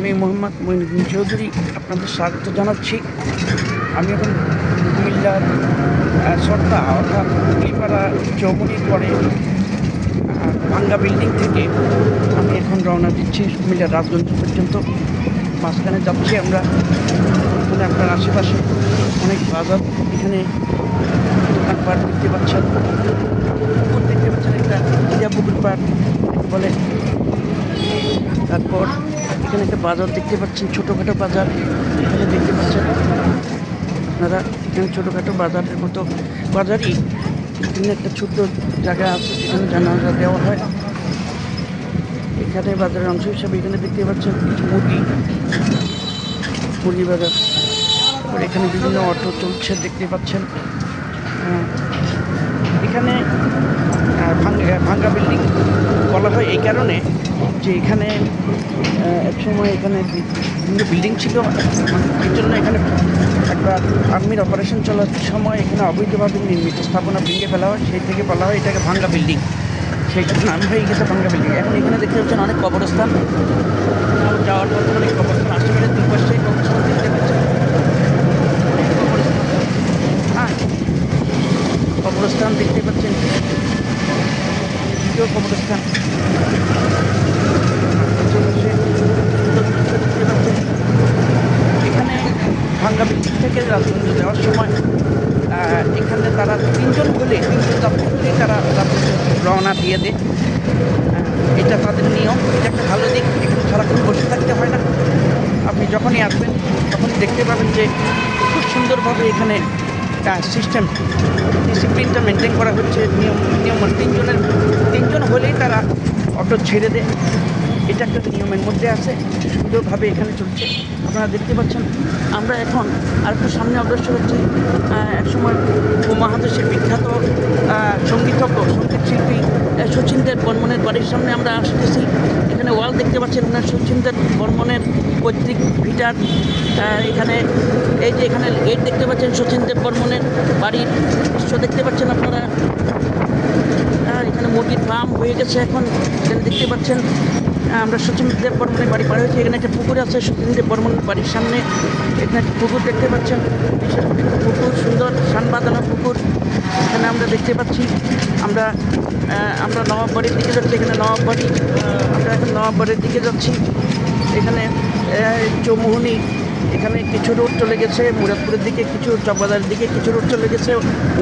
আমি মোহাম্মদ মঈনুদ্দিন চৌধুরী আপনাদের স্বাগত জানাচ্ছি। আমি এখন কুমিল্লার সর্তা অর্থাৎ কুলিপাড়া চৌমুনির পরে ভাঙ্গা বিল্ডিং থেকে আমি এখন রওনা দিচ্ছি কুমিল্লার রাজগঞ্জ পর্যন্ত। মাঝখানে যাচ্ছি আমরা, এখানে আপনার আশেপাশে অনেক বাজার। এখানে দোকানপাট দেখতে পাচ্ছেন। দেখতে পাচ্ছেন একটা পুকুর পাড় বলে। তারপর এখানে একটা বাজার দেখতে পাচ্ছেন, ছোটোখাটো বাজার। এখানে দেখতে পাচ্ছেন আপনারা, এখানে ছোটোখাটো বাজারের মতো বাজারই। এখানে একটা ছোট্ট জায়গা আছে, যেখানে জানাজা দেওয়া হয়। এখানে বাজারের অংশ হিসাবে এখানে দেখতে পাচ্ছেন কিছু মুরগি। মুরগি বাজার। এখানে বিভিন্ন অটো চলছে, দেখতে পাচ্ছেন আহ, এখানে আহ, ভাঙ্গা ভাঙ্গা বিল্ডিং বলা হয় এই কারণে যে এখানে একসময় এক সময় এখানে বিভিন্ন বিল্ডিং ছিল। এই জন্য এখানে একটা আর্মির অপারেশন চলার সময় এখানে অবৈধভাবে নির্মিত স্থাপনা ভেঙে ফেলা হয়। সেই থেকে বলা হয় এটাকে ভাঙ্গা বিল্ডিং সেই জন্য নাম হয়ে গেছে ভাঙ্গা বিল্ডিং এখন এখানে দেখতে পাচ্ছেন অনেক কবরস্থান আমার যাওয়ার পথে অনেক কবরস্থান আশেপাশে দুই পাশে কবরস্থান দেখতে পাচ্ছেন অনেক কবরস্থান হ্যাঁ কবরস্থান দেখতে পাচ্ছেন পাচ্ছেন। এখানে ভাঙ্গা বিদ্যুৎ থেকে রাজগঞ্জ যাওয়ার সময় এখানে তারা তিনজন বলে তিনজন যাত্রী বলে তারা রাজগঞ্জ রওনা দিয়ে দেয় এটা তাদের নিয়ম, এটা একটা ভালো দিক, এখানে সারাক্ষণ বসে থাকতে হয় না আপনি যখনই আসবেন, তখনই দেখতে পাবেন যে খুব সুন্দরভাবে এখানে সিস্টেম ডিসিপ্লিনটা মেনটেন করা হচ্ছে, নিয়ম নিয়ম মানে তিনজনের, তিনজন হলেই তারা অটো ছেড়ে দেয়। এটা একটা নিয়মের মধ্যে আছে সুন্দরভাবে এখানে চলছে। আপনারা দেখতে পাচ্ছেন আমরা এখন আর একটু সামনে অগ্রসর হচ্ছি। একসময় উপমহাদেশের বিখ্যাত সঙ্গীতজ্ঞ সংগীত শিল্পী আহ, শচীন দেব বর্মনের বাড়ির সামনে আমরা আসতেছি। এখানে ওয়াল দেখতে পাচ্ছেন ওনার শচীন দেব বর্মনের পৈতৃক ভিটার। এখানে এই যে এখানে গেট দেখতে পাচ্ছেন শচীন দেব বর্মনের বাড়ির দৃশ্য দেখতে পাচ্ছেন আপনারা। এখানে মুরগির ফার্ম হয়ে গেছে এখন। এখানে দেখতে পাচ্ছেন আমরা সচিন দেব বর্মনের বাড়ি পার হয়েছি। এখানে একটা পুকুর আছে, সচিন দেব বর্মনের বাড়ির সামনে। এখানে একটা পুকুর দেখতে পাচ্ছেন। বিশেষ পুকুর, সুন্দর সান বাঁধানো পুকুর। এখানে আমরা দেখতে পাচ্ছি, আমরা আমরা নবাব বাড়ির দিকে যাচ্ছি। এখানে নবাব বাড়ি আমরা এখন নবাব বাড়ির দিকে যাচ্ছি। এখানে চৌমুহনি, এখানে কিছু রোড চলে গেছে। মুরাদপুরের দিকে কিছু, চকবাজারের দিকে কিছু রোড চলে গেছে।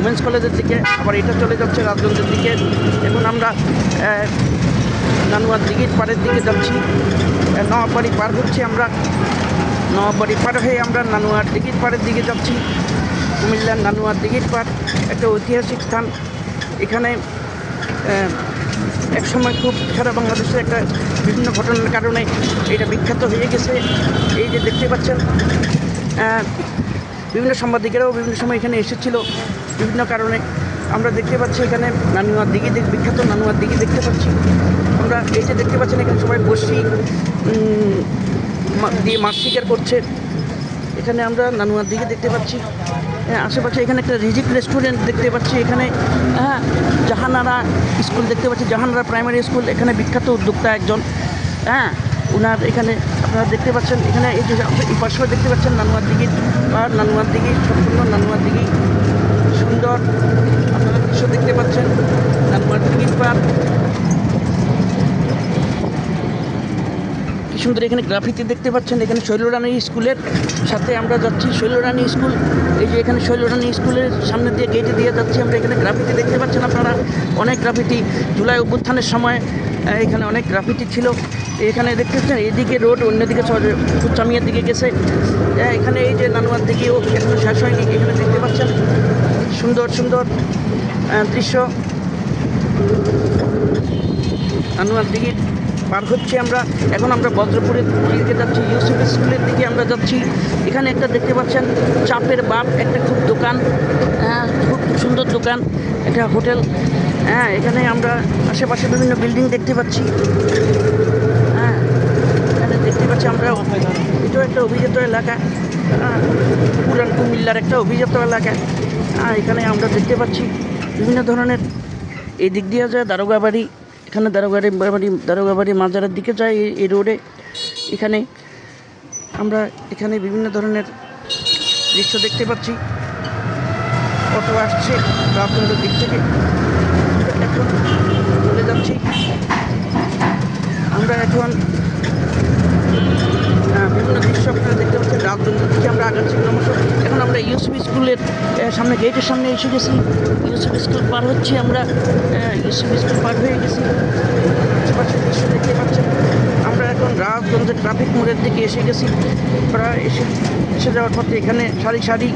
উমেন্স কলেজের দিকে, আবার এটা চলে যাচ্ছে রাজগঞ্জের দিকে। এখন আমরা নানুয়ার দিঘির পাড়ের দিকে যাচ্ছি। আহ, নওয়াবাড়ি পার হচ্ছি আমরা। নওয়াবাড়ি পার হয়ে আমরা নানুয়ার দিঘির পাড়ের দিকে যাচ্ছি। কুমিল্লার নানুয়ার দিঘির পাড় একটা ঐতিহাসিক স্থান। এখানে এক সময় খুব সারা বাংলাদেশে একটা বিভিন্ন ঘটনার কারণে এটা বিখ্যাত হয়ে গেছে। এই যে দেখতে পাচ্ছেন বিভিন্ন সাংবাদিকেরাও বিভিন্ন সময় এখানে এসেছিল। বিভিন্ন কারণে আমরা দেখতে পাচ্ছি এখানে নানুয়ার দিঘি বিখ্যাত নানুয়ার দিঘি দেখতে পাচ্ছি। আমরা এই যে দেখতে পাচ্ছেন এখানে সবাই বসি দিয়ে মাছ শিকার করছে। এখানে আমরা নানুয়ার দিকে দেখতে পাচ্ছি। হ্যাঁ, আশেপাশে এখানে একটা রিজিক রেস্টুরেন্ট দেখতে পাচ্ছি। এখানে হ্যাঁ জাহানারা স্কুল দেখতে পাচ্ছি। জাহানারা প্রাইমারি স্কুল এখানে বিখ্যাত উদ্যোক্তা একজন। হ্যাঁ ওনার এখানে আপনারা দেখতে পাচ্ছেন এখানে এই যে এই দেখতে পাচ্ছেন নানুয়ার দিকে। আর নানুয়ার দিকে সম্পূর্ণ নানুয়ার দিকে সুন্দর আপনারা দৃশ্য দেখতে পাচ্ছেন নানুয়ার দিকে পার্ক কি সুন্দর এখানে গ্রাফিতি দেখতে পাচ্ছেন। এখানে শৈলরানী স্কুলের সাথে আমরা যাচ্ছি। শৈলরানী স্কুল এই যে এখানে শৈলরানী স্কুলের সামনে দিয়ে গেটে দিয়ে যাচ্ছি আমরা। এখানে গ্রাফিতি দেখতে পাচ্ছেন আপনারা? অনেক গ্রাফিটি জুলাই অভ্যুত্থানের সময় এখানে অনেক গ্রাফিটি ছিল। এখানে দেখতে পাচ্ছেন এদিকে রোড অন্যদিকে চামিয়ার দিকে গেছে। আহ, এখানে এই যে নানুয়ার দিকেও এখনও শেষ হয়নি এখানে দেখতে পাচ্ছেন। সুন্দর সুন্দর দৃশ্য। আনোয়ার দিকে পার হচ্ছে আমরা। এখন আমরা বজ্রপুরের দিকে যাচ্ছি ইউসুফ স্কুলের দিকে আমরা যাচ্ছি। এখানে একটা দেখতে পাচ্ছেন চাপের বাপ একটা খুব দোকান। হ্যাঁ খুব সুন্দর দোকান একটা হোটেল। হ্যাঁ এখানে আমরা আশেপাশে বিভিন্ন বিল্ডিং দেখতে পাচ্ছি। হ্যাঁ এখানে দেখতে পাচ্ছি আমরা এটাও একটা অভিজাত এলাকা। হ্যাঁ, পুরান কুমিল্লার একটা অভিজাত এলাকা। হ্যাঁ এখানে আমরা দেখতে পাচ্ছি বিভিন্ন ধরনের। এই দিক দিয়ে যায় দারোগা বাড়ি এখানে দারোগাড়ি বাড়ি দারোগা বাড়ি মাজারের দিকে যায় এই- রোডে। এখানে আমরা এখানে বিভিন্ন ধরনের দৃশ্য দেখতে পাচ্ছি। অটো আসছে রাজনগরের দিক থেকে। এখন চলে যাচ্ছি আমরা এখন আহ, বিভিন্ন দৃশ্য আপনারা দেখতে পাচ্ছেন রাজনগর থেকে আমরা আগাচ্ছি ক্রমশ এখন আমরা ইউসিবি স্কুলের আহ, সামনে এসে গেছি। ইউসিবি স্কুল পার হচ্ছি আমরা। ইউসিবি স্কুল পার হয়ে গেছি। দেখতে পাচ্ছেন আমরা এখন রাজগঞ্জের ট্রাফিক মোড়ের দিকে এসে গেছি। প্রায় এসে এসে যাওয়ার পথে এখানে সারি সারি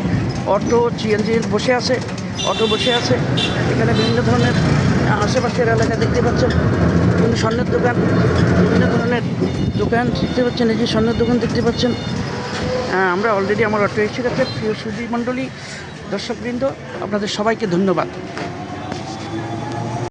অটো সিএনজি বসে আছে, অটো বসে আছে। এখানে বিভিন্ন ধরনের, আশেপাশের এলাকা দেখতে পাচ্ছেন। বিভিন্ন স্বর্ণের দোকান, বিভিন্ন ধরনের দোকান দেখতে পাচ্ছেন। এই যে স্বর্ণের দোকান দেখতে পাচ্ছেন। আমরা অলরেডি আমার অটো এসে গেছে। প্রিয় সুধী মণ্ডলী দর্শকবৃন্দ আপনাদের সবাইকে ধন্যবাদ।